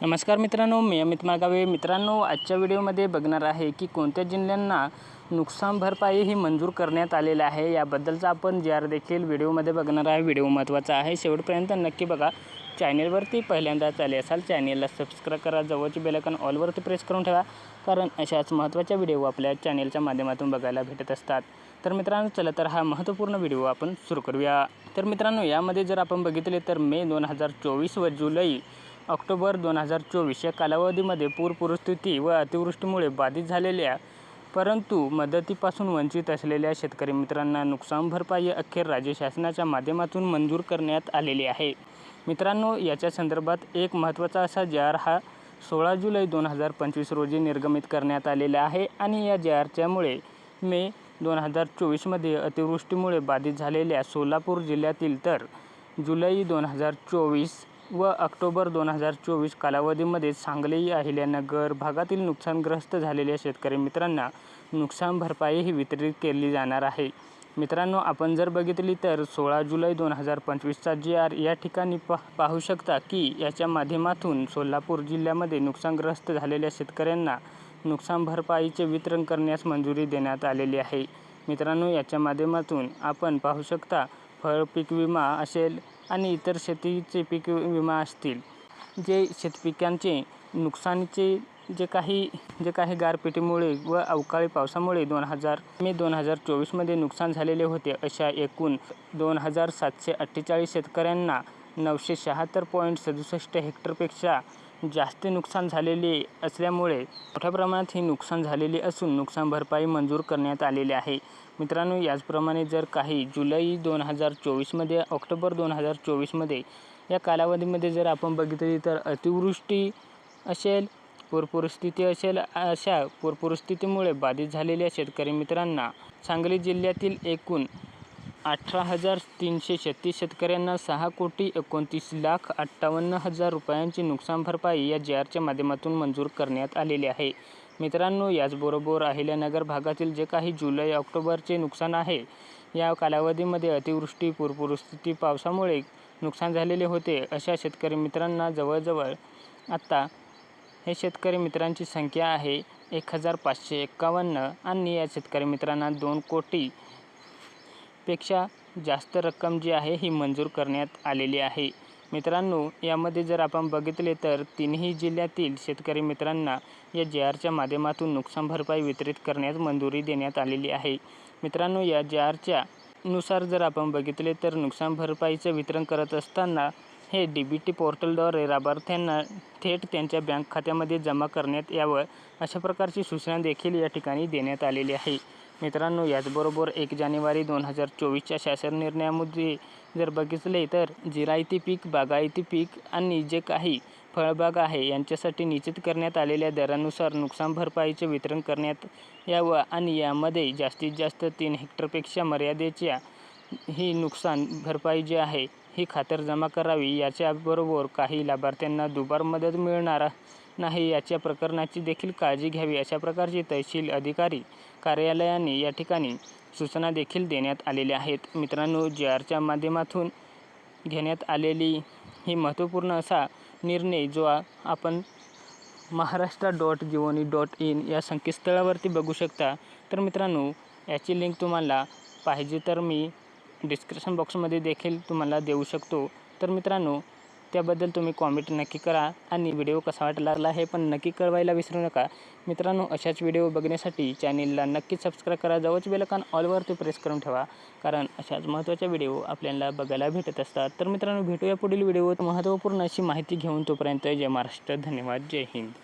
नमस्कार मित्रांनो मी अमित मागावे मित्रांनो आजच्या व्हिडिओमध्ये बघणार आहे की कोणत्या जिल्ह्यांना नुकसान भरपाई ही मंजूर करण्यात आलेलं आहे याबद्दलचा आपण जे आर देखील व्हिडिओमध्ये बघणार आहे. व्हिडिओ महत्त्वाचा आहे. शेवटपर्यंत नक्की बघा. चॅनेलवरती पहिल्यांदाच आले असाल चॅनेलला सबस्क्राईब करा. जवळची बेलकन ऑलवरती प्रेस करून ठेवा कारण अशाच महत्त्वाच्या व्हिडिओ आपल्या चॅनेलच्या माध्यमातून बघायला भेटत असतात. तर मित्रांनो चला तर हा महत्त्वपूर्ण व्हिडिओ आपण सुरू करूया. तर मित्रांनो यामध्ये जर आपण बघितले तर मे दोन हजार चोवीस व जुलै ऑक्टोबर दोन हजार चोवीस या कालावधीमध्ये पूर परिस्थिती व अतिवृष्टीमुळे बाधित झालेल्या परंतु मदतीपासून वंचित असलेल्या शेतकरी मित्रांना नुकसान भरपाई अखेर राज्य शासनाच्या माध्यमातून मंजूर करण्यात आलेली आहे. मित्रांनो याच्या संदर्भात एक महत्त्वाचा असा जार हा सोळा जुलै दोन हजार पंचवीस रोजी निर्गमित करण्यात आलेला आहे आणि या जारच्यामुळे मे दोन हजार चोवीसमध्ये अतिवृष्टीमुळे बाधित झालेल्या सोलापूर जिल्ह्यातील तर जुलै दोन हजार चोवीस व ऑक्टोबर दोन हजार चोवीस कालावधीमध्ये सांगली अहिल्यानगर भागातील नुकसानग्रस्त झालेल्या शेतकरी मित्रांना नुकसान भरपाईही वितरित केली जाणार आहे. मित्रांनो आपण जर बघितली तर सोळा जुलै दोन हजार पंचवीसचा जी आर या ठिकाणी पा पाहू शकता की याच्या माध्यमातून सोलापूर जिल्ह्यामध्ये नुकसानग्रस्त झालेल्या शेतकऱ्यांना नुकसान भरपाईचे वितरण करण्यास मंजुरी देण्यात आलेली आहे. मित्रांनो याच्या माध्यमातून आपण पाहू शकता फळ पीक विमा असेल आणि इतर शेतीचे पीक विमा असतील. जे शेतपिकांचे नुकसानीचे जे काही जे काही गारपिटीमुळे व अवकाळी पावसामुळे दोन हजार मे दोन हजार चोवीसमध्ये नुकसान झालेले होते अशा एकूण दोन हजार सातशे अठ्ठेचाळीस शेतकऱ्यांना नऊशे शहात्तर पॉईंट सदुसष्ट हेक्टरपेक्षा जास्त नुकसान झालेले असल्यामुळे मोठ्या प्रमाणात ही नुकसान झालेली असून नुकसान भरपाई मंजूर करण्यात आलेली आहे. मित्रांनो याचप्रमाणे जर काही जुलै दोन हजार चोवीसमध्ये ऑक्टोबर दोन हजार चोवीसमध्ये या कालावधीमध्ये जर आपण बघितली तर अतिवृष्टी असेल पूरपरिस्थिती असेल अशा पूरपरिस्थितीमुळे बाधित झालेल्या शेतकरी मित्रांना सांगली जिल्ह्यातील एकूण अठरा हजार तीनशे छत्तीस शेतकऱ्यांना सहा कोटी एकोणतीस लाख अठ्ठावन्न हजार रुपयांची नुकसान भरपाई या जी आरच्या माध्यमातून मंजूर करण्यात आलेली आहे. मित्रांनो याचबरोबर अहिल्यानगर भागातील जे काही जुलै ऑक्टोबरचे नुकसान आहे या कालावधीमध्ये अतिवृष्टी पूरपरिस्थिती पावसामुळे नुकसान झालेले होते अशा शेतकरी मित्रांना जवळजवळ आत्ता हे शेतकरी मित्रांची संख्या आहे एक हजार पाचशे एक्कावन्न आणि या शेतकरी मित्रांना दोन कोटी पेक्षा जास्त रक्कम जी आहे ही मंजूर करण्यात आलेली आहे. मित्रांनो यामध्ये जर आपण बघितले तर तिन्ही जिल्ह्यातील शेतकरी मित्रांना या जे आरच्या माध्यमातून नुकसान भरपाई वितरित करण्यास मंजुरी देण्यात आलेली आहे. मित्रांनो या जे आरच्या नुसार जर आपण बघितले तर नुकसान भरपाईचं वितरण करत असताना हे डी बी टी पोर्टलद्वारे लाभार्थ्यांना थेट त्यांच्या बँक खात्यामध्ये जमा करण्यात यावं अशा प्रकारची सूचना देखील या ठिकाणी देण्यात आलेली आहे. मित्रांनो याचबरोबर एक जानेवारी दोन हजार चोवीसच्या शासन निर्णयामध्ये जर बघितले तर जिरायती पीक बागायती पीक आणि जे काही फळबाग आहे यांच्यासाठी निश्चित करण्यात आलेल्या दरानुसार नुकसान भरपाईचे वितरण करण्यात यावं आणि यामध्ये जास्तीत जास्त तीन हेक्टरपेक्षा मर्यादेच्या ही नुकसान भरपाई जी आहे ही खातर जमा करावी याच्याबरोबर काही लाभार्थ्यांना दुबार मदत मिळणार नाही याच्या प्रकरणाची देखील काळजी घ्यावी अशा प्रकारची तहसील अधिकारी कार्यालयाने या ठिकाणी सूचना देखील देण्यात आलेल्या आहेत. मित्रांनो जे आरच्या माध्यमातून घेण्यात आलेली ही महत्त्वपूर्ण असा निर्णय जो आपण Maharashtra dot Jeevani dot in या संकेतस्थळावरती बघू शकता. तर मित्रांनो याची लिंक तुम्हाला पाहिजे तर मी डिस्क्रिप्शन बॉक्समध्ये देखील तुम्हाला देऊ शकतो. तर मित्रांनो त्याबद्दल तुम्ही कॉमेंट नक्की करा आणि व्हिडिओ कसा वाटला लागला हे पण नक्की कळवायला विसरू नका. मित्रांनो अशाच व्हिडिओ बघण्यासाठी चॅनेलला नक्की सबस्क्राईब करा. जवळच बेलकान ऑलवरती प्रेस करून ठेवा कारण अशाच महत्त्वाच्या व्हिडिओ आपल्याला बघायला भेटत असतात. तर मित्रांनो भेटूया पुढील व्हिडिओत महत्त्वपूर्ण अशी माहिती घेऊन तोपर्यंत जय महाराष्ट्र. धन्यवाद. जय हिंद.